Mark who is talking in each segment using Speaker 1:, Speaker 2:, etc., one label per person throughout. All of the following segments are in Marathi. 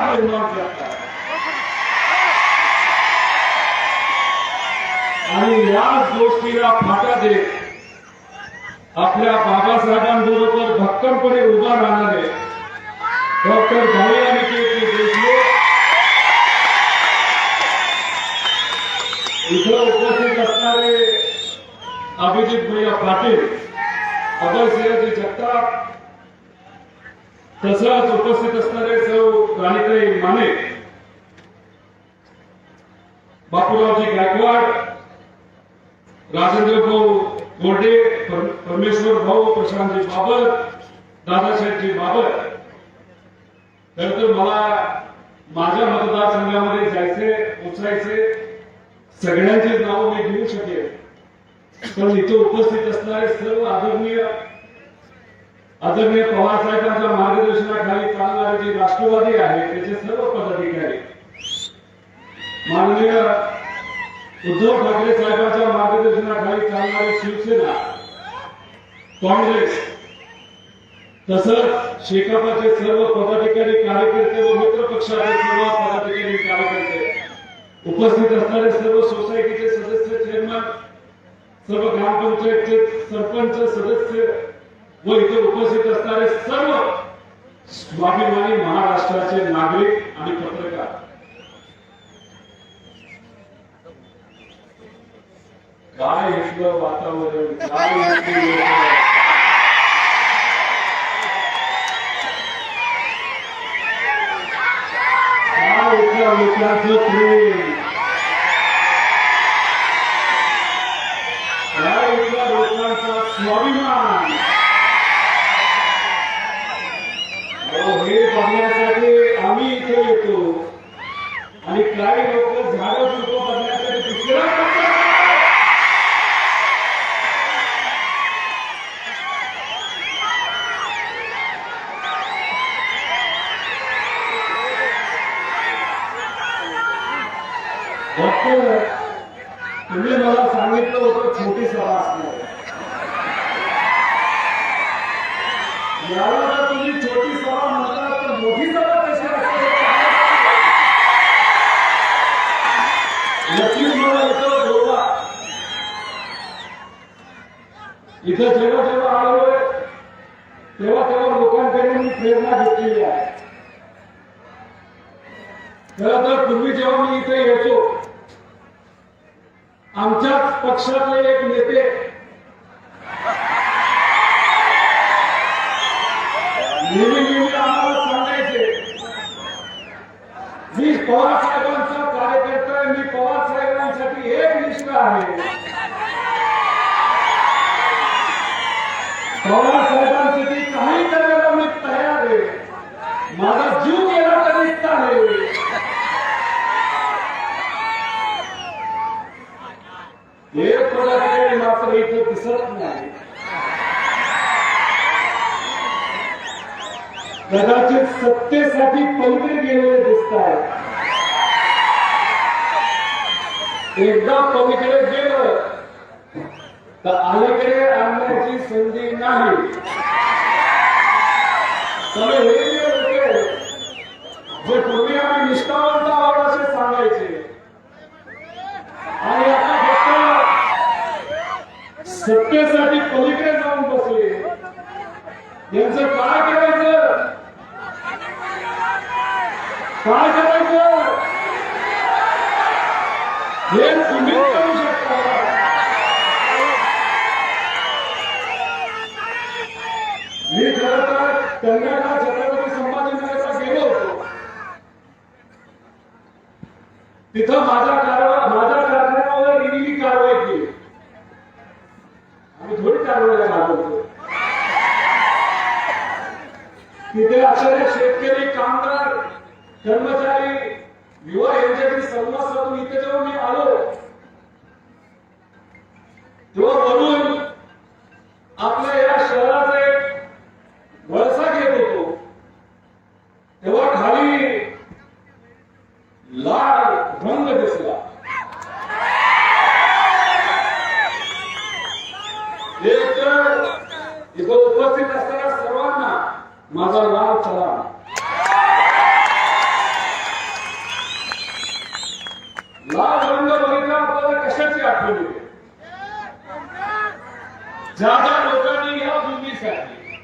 Speaker 1: निर्माण करतात आणि याच गोष्टीला फाटा देत आपल्या बाबासाहेबांबरोबर भक्कमपणे उभा राहणारे डॉक्टर भाऊराणी देशमुख इथं उपस्थित असणारे अभिजित भैया पाटील अभय सिंहजी जगताप तसंच उपस्थित असणारे सर्व राणीताई माने. बापूरावजी गायकवाड राजेंद्र भाऊ गोडे परमेश्वर भाऊ प्रशांतजी बाबर दादासाहेबजी बाबर. खर तर मला माझ्या मतदारसंघामध्ये जायचे पोचायचे सगळ्यांची नावं मी घेऊ शकेल पण इथे उपस्थित असणारे सर्व आदरणीय आता मी पवार साहेबांच्या मार्गदर्शनाखाली चालणारे जे राष्ट्रवादी आहे त्याचे सर्व पदाधिकारी माननीय उद्धव ठाकरे साहेबांच्या मार्गदर्शनाखाली चालणारी शिवसेना काँग्रेस तसंच शेकापाचे सर्व पदाधिकारी कार्यकर्ते व मित्र पक्षाचे सर्व पदाधिकारी कार्यकर्ते उपस्थित असणारे सर्व सोसायटीचे सदस्य चेअरमन सर्व ग्रामपंचायतचे सरपंच सदस्य व इथे उपस्थित असणारे सर्व स्वाभिमानी महाराष्ट्राचे नागरिक आणि पत्रकार. काय इथलं वातावरण? काय इथल्या लोकांचं प्रेम काय इथल्या लोकांचा स्वाभिमान अहो, हे बघण्यासाठी आम्ही इथे येतो आणि काही लोक झाडं झुडपं बघण्यासाठी दुसऱ्या पक्षात डॉक्टर तुम्ही मला सांगितलं होतं छोटी सभा असणार आहे. याला जर तुम्ही छोटी सभा म्हणता तर मोठी सभा कशी असते नक्कीच मला इथं बोलवा इथे जेव्हा जेव्हा आलोय तेव्हा तेव्हा लोकांकडे मी प्रेरणा घेतलेली आहे. खरं तर पूर्वी जेव्हा मी इथे येतो आमच्याच पक्षातले एक नेते नेहमी नेहमी आम्हाला सांगायचे मी पवार साहेबांचा कार्यकर्ता आहे मी पवार साहेबांसाठी एक निष्ठा आहे पवार साहेबांसाठी काही करायला मी तयार आहे माझा जीव गेला तरी चालेल एक पदाधिकारी मात्र इथे दिसत नाही. कदाचित सत्तेसाठी पलीकडे गेलेले दिसत आहेत एकदा पलीकडे गेलं तर अलीकडे आणण्याची संधी नाही. हे जे पूर्वी आम्ही निष्ठावंत आहोत असे सांगायचे आणि आता फक्त सत्तेसाठी पलीकडे जाऊन बसले. यांचं काय करायचं? काय करायचं? हे तुम्ही करू शकता. मी खरं तर कन्याला छत्रपती संभाजीनगरला गेलो होतो. तिथं माझ्या कारवा माझ्या कारखान्यावर ईडीने कारवाई केली. मी थोडी कारवाईला घालवतो तिथे असणारे शेतकरी कामगार कर्मचारी युवा यांच्याशी संवाद साधून इथे जेव्हा मी आलो. तेव्हा म्हणून आपल्या या शहराचा एक वळसा घेत होतो तेव्हा खाली लाल रंग दिसला एक तर इथं उपस्थित असणाऱ्या सर्वांना माझा लाल सलाम ज्या ज्या लोकांनी या भूमीसाठी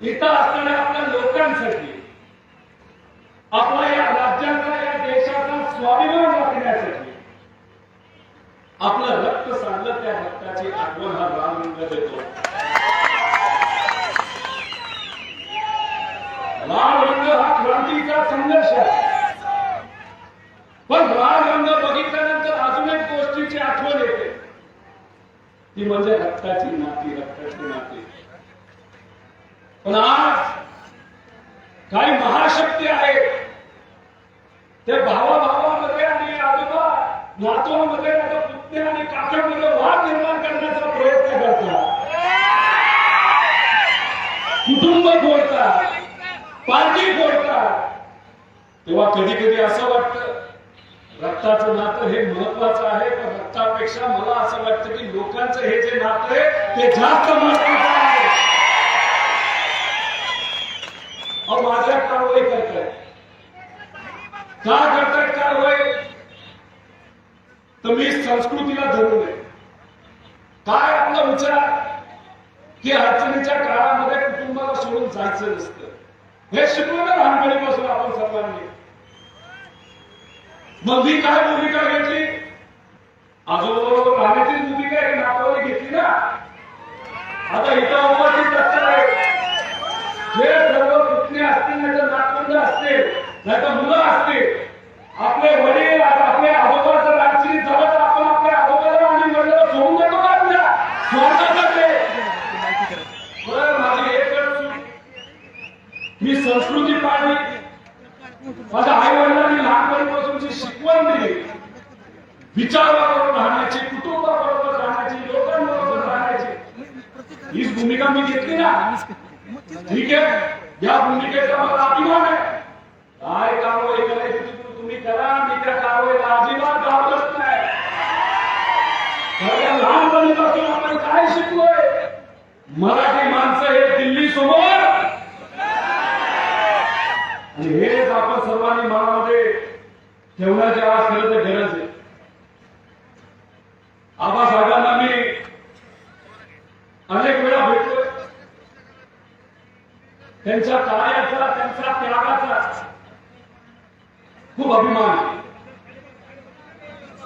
Speaker 1: इथं असणाऱ्या आपल्या लोकांसाठी. आपला या राज्याचा या देशाचा स्वाभिमान राखण्यासाठी. आपलं रक्त सांगलं त्या रक्ताची आठवण हा रामलिंग देतो. लाल रंग हा क्रांतीचा संघर्ष आहे. पण लाल रंग बघितल्यानंतर अजून एक गोष्टीची आठवण येते. ती म्हणजे रक्ताची नाती रक्ताची नाती. पण आज काही महाशक्ती आहेत. ते भावाभावामध्ये आणि आजोबा नातवामध्ये आता पुतण्या आणि काकामध्ये वाद निर्माण करण्याचा प्रयत्न करतात. कुटुंब फोडतात. पार्टी फोडतात. तेव्हा कधी कधी असं वाटतं रक्ताचं नातं हे महत्वाचं आहे पण रक्तापेक्षा मला असं वाटतं की लोकांचं हे जे नातं आहे ते जास्त महत्वाचं आहे अहो माझ्या कारवाई करताय का करताय कारवाई तर मी संस्कृतीला धरून आहे काय आपला विचार की अडचणीच्या काळामध्ये कुटुंबाला सोडून जायचं नसतं? हे शिकवलं लहानपणीपासून आपण सर्वांनी. मग मी काय भूमिका घेतली? आजोबरोबर राहण्याची भूमिका एक नातवाने घेतली ना? आता इथं उपस्थित असणारे आहे सर्व पुतणे असतील नाही तर नातवंड असतील नाही तर मुलं असतील आपले वडील आणि आपले आजोबा जर अडचणीत झालं तर आपण आपल्या आजोबाला आणि वडिलांना सोडून देतो का आपल्या स्वार्थासाठी बरं माझी एकच चूक. मी संस्कृती पाळली माझ्या आई वडिलांनी लहानपणीपासूनची शिकवण दिली विचाराबरोबर राहण्याची कुटुंबाबरोबर राहण्याची लोकांबरोबर राहण्याची हीच भूमिका मी घेतली ना ठीक आहे या भूमिकेचा मला अभिमान आहे काय कारवाई करायची ती तुम्ही करा मी त्या कारवाईला अजिबात घाबरत नाही कारण लहानपणीपासून आपण काय शिकलोय मराठी माणसं हे दिल्ली समोर. आणि हेच आपण सर्वांनी मनामध्ये ठेवण्याची आज खरं तर गरज आहे. आबासाहेबांना मी अनेक वेळा भेटलोय. त्यांच्या कार्याचा त्यांच्या त्यागाचा खूप अभिमान आहे.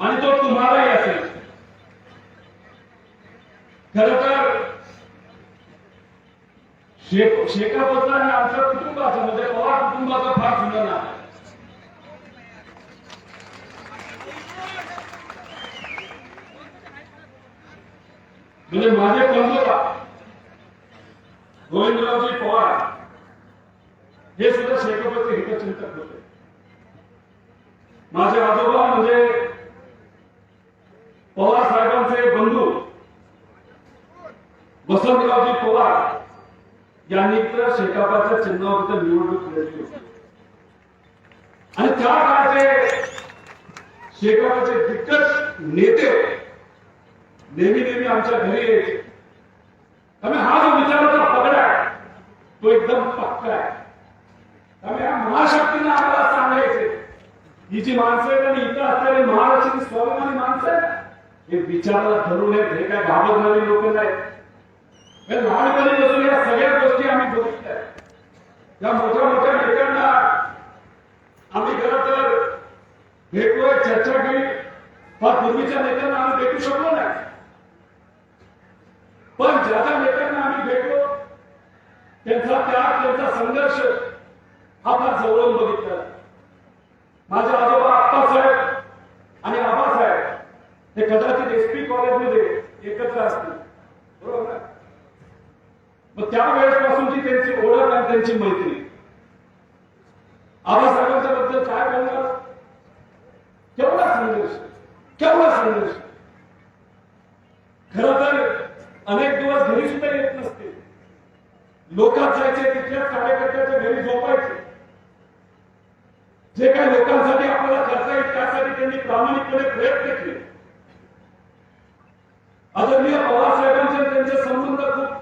Speaker 1: आणि तो तुम्हालाही असेल. खरं तर शेक शेकापचा आणि आमच्या कुटुंबाचं म्हणजे पवार कुटुंबाचं फार सुंदर नाव म्हणजे माझे पंजोबा गोविंदरावजी पवार हे सुद्धा शेकापचे हितचिंतक होते माझे आजोबा म्हणजे पवार साहेबांचे बंधू वसंतरावजी पवार ज्यांनी तर शेकापाच्या चिन्हावर निवडणूक लढली होती. आणि त्या काळचे शेकापाचे दिग्गज नेते नेहमी नेहमी आमच्या घरी यायचे. त्यामुळे हा जो विचाराचा पगडा आहे तो एकदम पक्का आहे. त्यामुळे या महाशक्तीने आम्हाला सांगायचे ही जी माणसं आहेत आणि इथं असलेली महाराष्ट्राची स्वाभिमानी माणसं आहेत हे विचाराला धरून आहेत हे काय घाबरणारी लोक नाहीत. लहानपणीपासून या सगळ्या गोष्टी आम्ही बघितल्या. त्या मोठ्या मोठ्या नेत्यांना आम्ही खरं तर भेटलोय चर्चा केली फार पूर्वीच्या नेत्यांना आम्ही भेटू शकलो नाही. पण ज्या ज्या नेत्यांना आम्ही भेटलो त्यांचा त्याग त्यांचा संघर्ष हा फार जवळून बघितला. माझे आजोबा आप्पासाहेब आणि आबासाहेब हे कदाचित एसपी कॉलेजमध्ये एकत्र असतील. मग त्यावेळेसपासूनची त्यांची ओळख आणि त्यांची मैत्री. आबासाहेबांच्या बद्दल काय बोलणार? केवढा संघर्ष? केवढा संघर्ष? खर तर अनेक दिवस घरी सुद्धा येत नसते. लोकात जायचे तिथल्याच कार्यकर्त्याच्या घरी झोपायचे. जे काही लोकांसाठी आपल्याला करता येईल त्यासाठी त्यांनी प्रामाणिकपणे प्रयत्न केले. आदरणीय बाबासाहेबांचे साहेबांचे त्यांचे संबंध खूप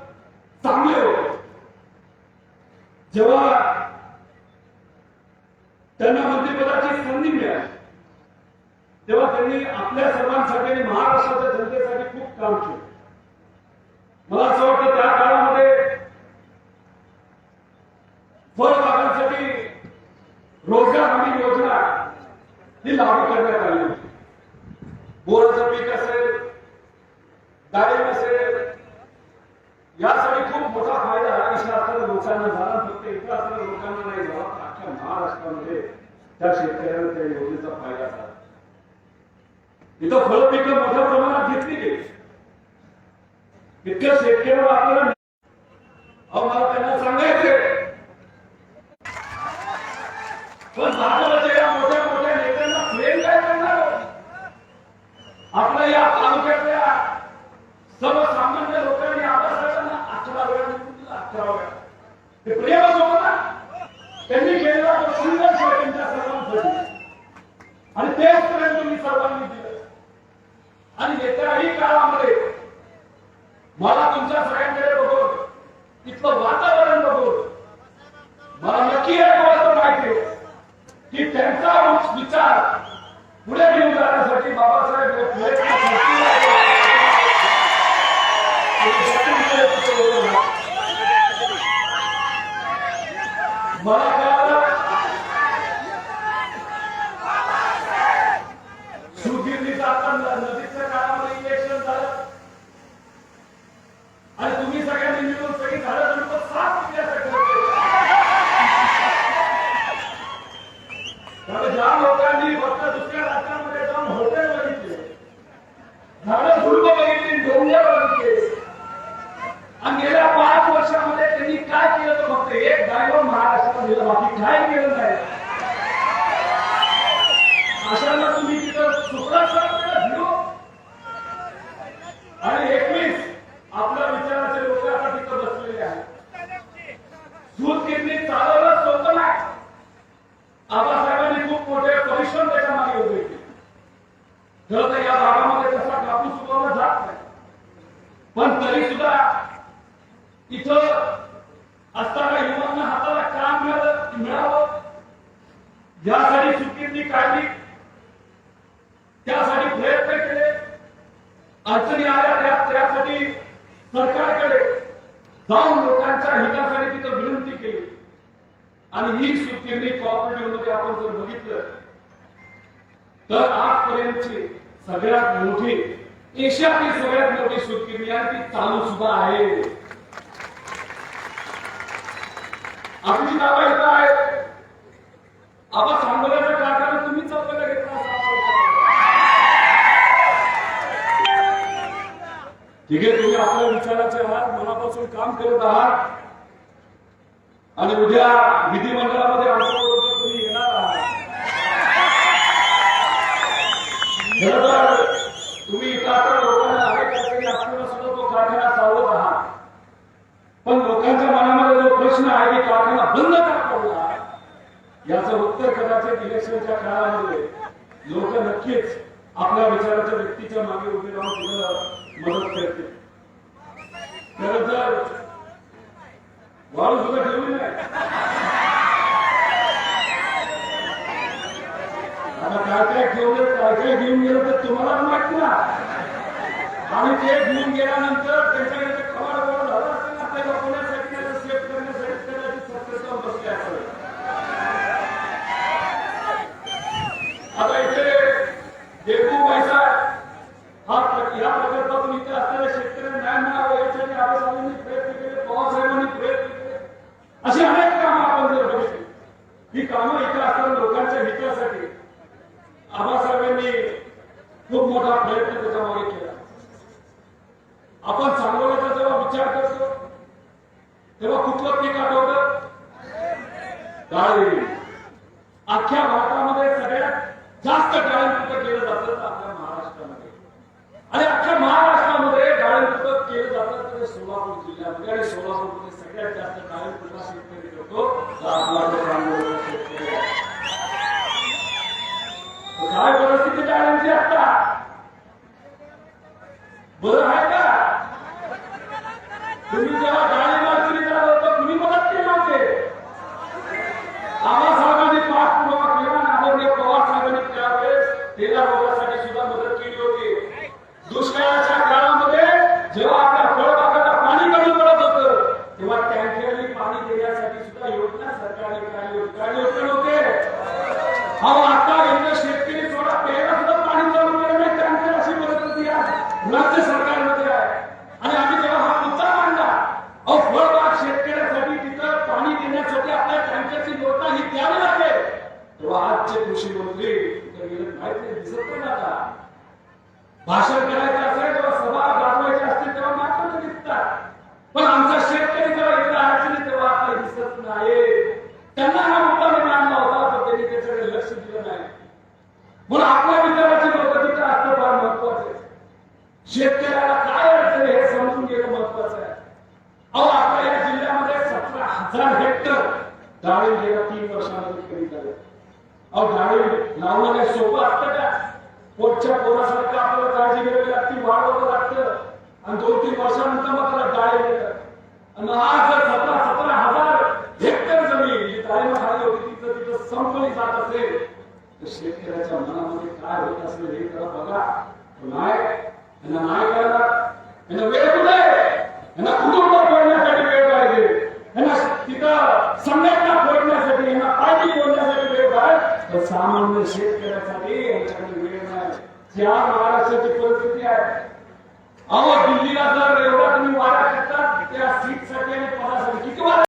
Speaker 1: चांगले होते जेव्हा त्यांना मंत्रिपदाची संधी मिळाली तेव्हा त्यांनी आपल्या सर्वांसाठी आणि महाराष्ट्राच्या जनतेसाठी खूप काम केलं. मला असं वाटतं त्या काळामध्ये फळबागांसाठी रोजगार हमी योजना ही लागू करण्यात आली होती. बोराचं पीक असेल डाळिंब असेल यासाठी खूप मोठा फायदा हा इथं असणाऱ्या लोकांना झाला फक्त इथं असणाऱ्या लोकांना नाही झाला तर अख्ख्या महाराष्ट्रामध्ये त्या शेतकऱ्यांना त्या योजनेचा फायदा झाला. इथं फळ पिकं मोठ्या प्रमाणात घेतली गेली. इतक्या शेतकऱ्याला आपल्याला अहो मला त्यांना सांगायचंय. पण भाजपच्या या मोठ्या मोठ्या नेत्यांना प्रेम काय करणार हो? आपल्या या तालुक्यातल्या सर्वसामान्य लोकांनी आबासाहेबांना अकरा वेळा निवडून दिला, अकरा वेळा. ते प्रेम होतं ना त्यांनी केलेला तो संघर्ष आहे त्यांच्या सर्वांसाठी आणि तेच प्रेम तुम्ही सर्वांनी दिलं आणि येत्याही काळामध्ये मला तुमच्या सगळ्यांकडे बघून इथलं वातावरण बघून मला नक्की एक गोष्ट माहिती की त्यांचा विचार पुढे घेऊन जाण्यासाठी बाबासाहेब प्रयत्न करतील आहे. मला कळालं सुगिरणीचं आता नदीच्या काळामध्ये इलेक्शन झालं. आणि तुम्ही सगळ्यांनी मिळून सगळी झाडं झुडपं साफ केल्यासाठी होते. कारण ज्या लोकांनी फक्त दुसऱ्या राज्यांमध्ये जाऊन हॉटेल बघितले झाडं झुडप बघितली डोंगर बघितले आणि गेल्या पाच वर्षामध्ये त्यांनी काय केलं तर फक्त एक डायव्हर महाराष्ट्रात दिलं बाकी काय केलं नाही. अशा तुम्ही तिथं सुप्रत झिरो आणि एकवीस आपल्या विचाराचे लोक आता तिथं बसलेले आहेत दूध किडनी चालवलं सोपं नाही आबासाहेबांनी खूप मोठे परिश्रम त्याच्यामागे उभे केले खरं तर या भागामध्ये तसा कापूस उगवला जात नाही. पण तरी सुद्धा इथं असताना युवांना हाताला काम मिळालं मिळावं? यासाठी सुकिर्दी काढली. त्यासाठी प्रयत्न केले. अडचणी आल्या त्या त्यासाठी सरकारकडे जाऊन लोकांच्या हितासाठी तिथं विनंती केली. आणि ही सुकिर्दी कॉपरेटिव्हमध्ये आपण जर बघितलं तर आजपर्यंतची सगळ्यात मोठी एशियातील सगळ्यात मोठी सुकिर्दी आणि ती चालू सुद्धा आहे. आपली नावं इथं आहेत आपण सांगोल्याचा कारखाना तुम्ही चालवला घेतला ठीक आहे तुम्ही आपल्या विचाराचे आहात मनापासून काम करत आहात. आणि उद्या विधिमंडळामध्ये आमच्या तुम्ही येणार आहात खरं तर तुम्ही इथं आता लोकांना आहे काहीतरी आपल्याला सुद्धा तो कारखाना चालवत आहात पण लोकांच्या मनामध्ये जो प्रश्न आहे की कारखाना बंद का पडला याचं उत्तर कदाचित इलेक्शनच्या काळामध्ये लोक नक्कीच आपल्या विचाराच्या व्यक्तीच्या मागे उभे राहून तुम्हाला मदत करते खरं तर वाळू सुद्धा ठेवली नाही. आता काय काय ठेवलं काय काय घेऊन गेलं तर तुम्हाला माहिती ना. आणि ते घेऊन गेल्यानंतर त्याच्याकडे ते खबर गोळ झालं असेल ना ते लपवण्यासाठी नाही तर सेफ करण्यासाठी कदाचित सत्तेचा बसले असेल आता इथे देवू पैसा हा प्र- या प्रकल्पातून इथे असणाऱ्या शेतकऱ्यांना न्याय मिळावा यासाठी आबासाहेबांनी प्रयत्न केले पवारसाहेबांनी प्रयत्न केले अशी अनेक कामं आपण जर बघितली इथं असताना लोकांच्या हितासाठी आबासाहेबांनी खूप मोठा प्रयत्न त्याच्यामागे केला. आपण सांगोल्याचा जेव्हा विचार करतो तेव्हा कुठलं पीक आठवतं? डाळी अख्ख्या भारतामध्ये सगळ्यात जास्त डाळिंब पिकं केलं जातं आपल्या महाराष्ट्रामध्ये. आणि अख्ख्या महाराष्ट्रामध्ये डाळिंब पिकं केलं जातं सोलापूर जिल्ह्यामध्ये आणि सोलापूरमध्ये सगळ्यात जास्त डाळिंब पिकं शेतकरी करतो तर आपला जो सांगोल्याचा शेतकरी आहे. तर काय परिस्थिती डाळिंबची आता बरं आहे का तुम्ही जेव्हा डाळिंब अडचणी झालं होतं तुम्ही मदत केली होते आबासाहेबांनी पाठपुरावा केला आणि आदरणीय पवार साहेबांनी त्यावेळेस तेला रोगासाठी सुद्धा मदत केली होती दुष्काळाच्या काळामध्ये जेव्हा आपल्या फळबागांना अहो आता इथं शेतकरी सोडा प्यायला सुद्धा पाणी चालू केलं नाही टँकर अशी परिस्थिती आज राज्य सरकारमध्ये आहे आणि आम्ही जेव्हा हा मुद्दा मांडला अहो फळबाग शेतकऱ्यासाठी तिथं पाणी देण्यासाठी आपल्या टँकरची योजना ही द्यावी लागेल तेव्हा आजचे कृषी मंत्री तिथं गेले माहिती नाही, दिसत पण आता भाषण करायचं असेल तेव्हा सभा गाजवायची असते तेव्हा मात्र ते दिसतात पण आमचा शेतकरी जेव्हा इकडे अडचणी तेव्हा आता दिसत नाही त्यांना हा मुद्दा मी मांडला होता पण त्यांनी त्याच्याकडे लक्ष दिलं नाही म्हणून आपल्या विचाराची लोक तिथं असणं फार महत्वाचं आहे शेतकऱ्याला काय अडचण आहे हे समजून घेणं महत्वाचं आहे अहो आपल्या या जिल्ह्यामध्ये सतरा हजार हेक्टर डाळिंब गेल्या तीन वर्षामध्ये करीत आले अहो डाळिंब लावणं काय सोपं असतं का पोटच्या पोरासारखं आपल्याला काळजी घ्यावी लागते वाढवावं लागतं आणि दोन तीन वर्षानंतर मात्र डाळिंब येतं पाच सतरा सतरा हजार हेक्टर जमीन जी डाळिंब झाली होती तिथं तिथं संपली जात असेल. तर शेतकऱ्याच्या मनामध्ये काय होत असेल हे जरा बघा. पण नाही यांना नाही करणार यांना वेळ कुठे यांना कुटुंब फोडण्यासाठी वेळ पाहिजे? यांना तिथं संघटना फोडण्यासाठी यांना पार्टी फोडण्यासाठी वेळ पाहिजे? तर सामान्य शेतकऱ्यासाठी यांच्याकडे वेळ नाही. ज्या महाराष्ट्राची परिस्थिती आहे अहो दिल्लीला जर एवढा तुम्ही वारा करता त्या सीटसाठी आणि पदासाठी किती वारा